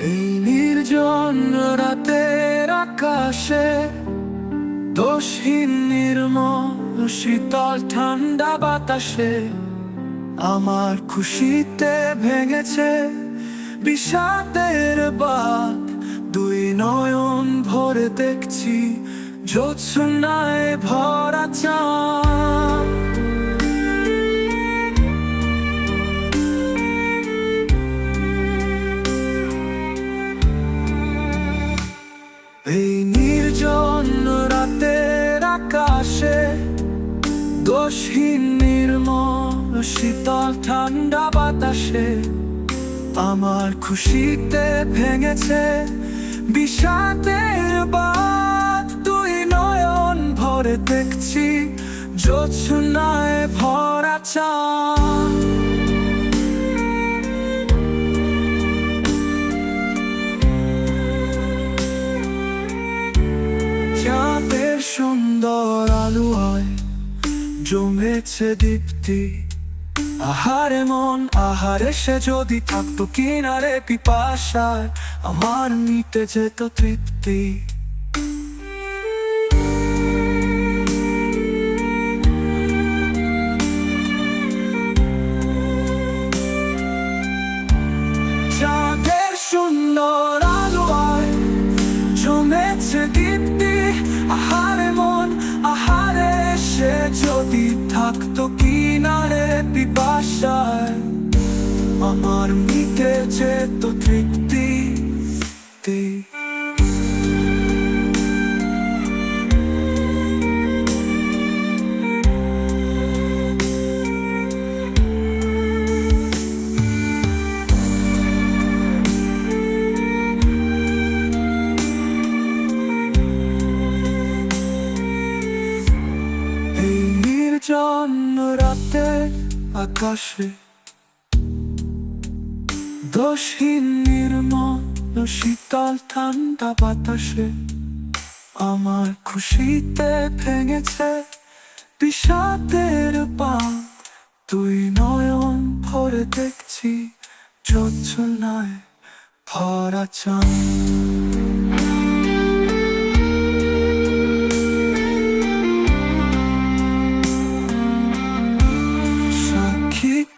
নির্জন রাতের আকাশে দোষহীন নির্মল শীতল, ঠান্ডা বাতাসে আমার খুশিতে ভেঙেছে বিষাদের বাদ দুই নয়ন ভরে দেখছি জ্যোৎস্নায় ভরা চাঁদ। দোষহীন নির্মল শীতল ঠান্ডা বাতাসে আমার খুশিতে ভেঙেছে বিষাদের বাদ দুই নয়ন ভরে দেখছি জ্যোৎস্নায় ভরা চাঁদ। চাঁদের সুন্দর আলোয় জমেছে দীপ্তি। আহারে মন আহারে সে যদি থাকতো কিনারে পিপাসায় আমার নিতে যেত তৃপ্তি। থাকতো কিনারে পিপাসায় আমার মিটে যেত তৃপ্তি। নির্জন রাতে আকাশে দোষহীন নির্মল শীতল ঠান্ডা বাতাসে আমার খুশিতে ভেঙেছে বিষাদের পা তুই নয়ন ভরে দেখছি যোচ্ছনায় ভরা চাঁদ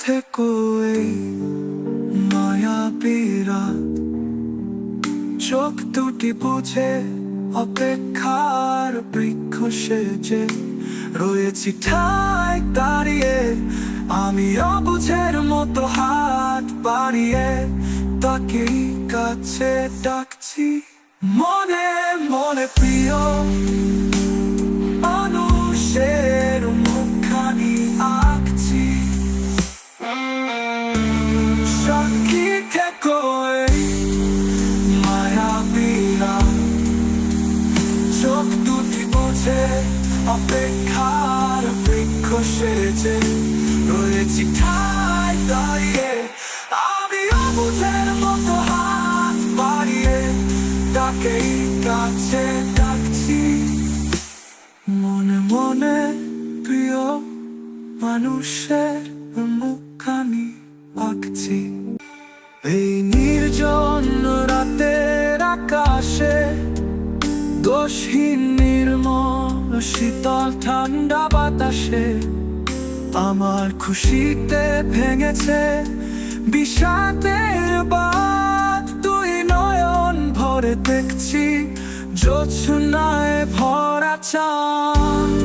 থেকো এই মায়া বিরাট। চোখ দুটি বুঝে অপেক্ষার বৃক্ষ সেজে রয়েছি ঠাই দাঁড়িয়ে। আমি অবুঝের মতো হাত বাড়িয়ে তাকে কাছে ডাকছি। মনে মনে প্রিয় অপেক্ষার বৃক্ষ সেজে রয়েছি ঠাই দাঁড়িয়ে। আমি অবুঝের মতো হাত বাড়িয়ে তাকেই কাছে ডাকছি। মনে মনে প্রিয় মানুষের মুখখানি আঁকছি। এই নির্জন রাতের আকাশে নির্মল শীতল ঠান্ডা বাতাসে আমার খুশিতে ভেঙেছে বিষাদের বাদ তুই নয়ন ভরে দেখছি জ্যোৎস্নায় ভরা চাঁদ।